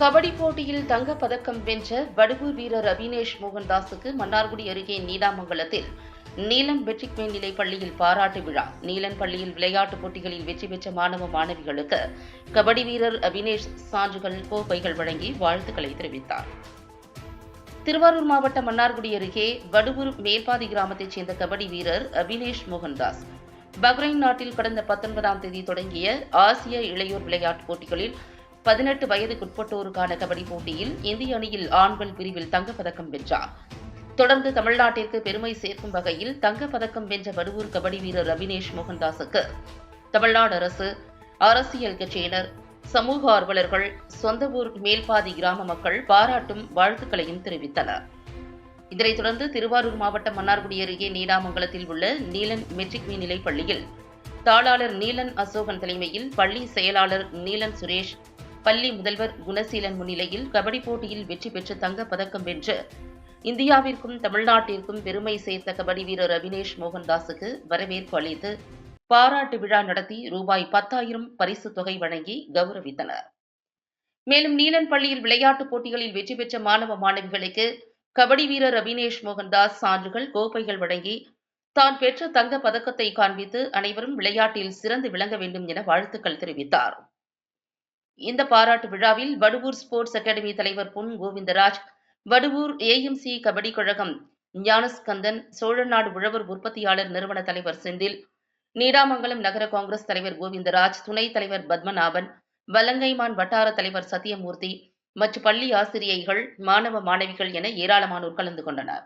கபடி போட்டியில் தங்கப்பதக்கம் வென்ற வடுவூர் வீரர் அபினேஷ் மோகன்தாஸுக்கு மன்னார்குடி அருகே நீடாமங்கலத்தில் நீலன் வெற்றிக் மேல்நிலை பள்ளியில் பாராட்டு விழா. நீலன் பள்ளியில் விளையாட்டுப் போட்டிகளில் வெற்றி பெற்ற மாணவ மாணவிகளுக்கு கபடி வீரர் அபினேஷ் சான்றுகள் கோப்பைகள் வழங்கி வாழ்த்துக்களை தெரிவித்தார். திருவாரூர் மாவட்டம் மன்னார்குடி அருகே வடுவூர் மேல்பாதி கிராமத்தைச் சேர்ந்த கபடி வீரர் அபினேஷ் மோகன்தாஸ். பஹ்ரைன் நாட்டில் கடந்த பத்தொன்பதாம் தேதி தொடங்கிய ஆசிய இளையோர் விளையாட்டுப் போட்டிகளில் பதினெட்டு வயதுக்குட்பட்டோருக்கான கபடி போட்டியில் இந்திய அணியில் ஆண்கள் பிரிவில் தங்கப்பதக்கம் வென்றார். தொடர்ந்து தமிழ்நாட்டிற்கு பெருமை சேர்க்கும் வகையில் தங்கப்பதக்கம் வென்ற வடுவூர் கபடி வீரர் அபினேஷ் மோகன்தாஸுக்கு தமிழ்நாடு அரசு அரசியல் கட்சியினர் சமூக ஆர்வலர்கள் சொந்த ஊர் மேல்பாதி கிராம மக்கள் பாராட்டும் வாழ்த்துக்களையும் தெரிவித்தனர். இதனைத் தொடர்ந்து திருவாரூர் மாவட்டம் மன்னார்குடி அருகே நீடாமங்கலத்தில் உள்ள நீலன் மெட்ரிக் மேல்நிலைப் பள்ளியில் தாளாளர் நீலன் அசோகன் தலைமையில் பள்ளி செயலாளர் நீலன் சுரேஷ் பள்ளி முதல்வர் குணசீலன் முன்னிலையில் கபடி போட்டியில் வெற்றி பெற்று தங்கப் பதக்கம் வென்று இந்தியாவிற்கும் தமிழ்நாட்டிற்கும் பெருமை சேர்த்த கபடி வீரர் அபினேஷ் மோகன்தாஸுக்கு வரவேற்பு அளித்து பாராட்டு விழா நடத்தி ரூபாய் பத்தாயிரம் பரிசுத் தொகை வழங்கி கௌரவித்தனர். மேலும் நீலன் பள்ளியில் விளையாட்டுப் போட்டிகளில் வெற்றி பெற்ற மாணவ மாணவிகளுக்கு கபடி வீரர் அபினேஷ் மோகன்தாஸ் சான்றுகள் கோப்பைகள் வழங்கி தான் பெற்ற தங்க பதக்கத்தை காண்பித்து அனைவரும் விளையாட்டில் சிறந்து விளங்க வேண்டும் என வாழ்த்துக்கள் தெரிவித்தார். இந்த பாராட்டு விழாவில் வடுவூர் ஸ்போர்ட்ஸ் அகாடமி தலைவர் பொன் கோவிந்தராஜ் வடுவூர் ஏஎம்சி கபடி கழகம் ஞானஸ்கந்தன் சோழநாடு உழவர் உற்பத்தியாளர் நிறுவன தலைவர் செந்தில் நீடாமங்கலம் நகர காங்கிரஸ் தலைவர் கோவிந்தராஜ் துணைத் தலைவர் பத்மநாபன் வலங்கைமான் வட்டார தலைவர் சத்தியமூர்த்தி மற்றும் பள்ளி ஆசிரியைகள் மாணவ மாணவிகள் என ஏராளமானோர் கலந்து கொண்டனர்.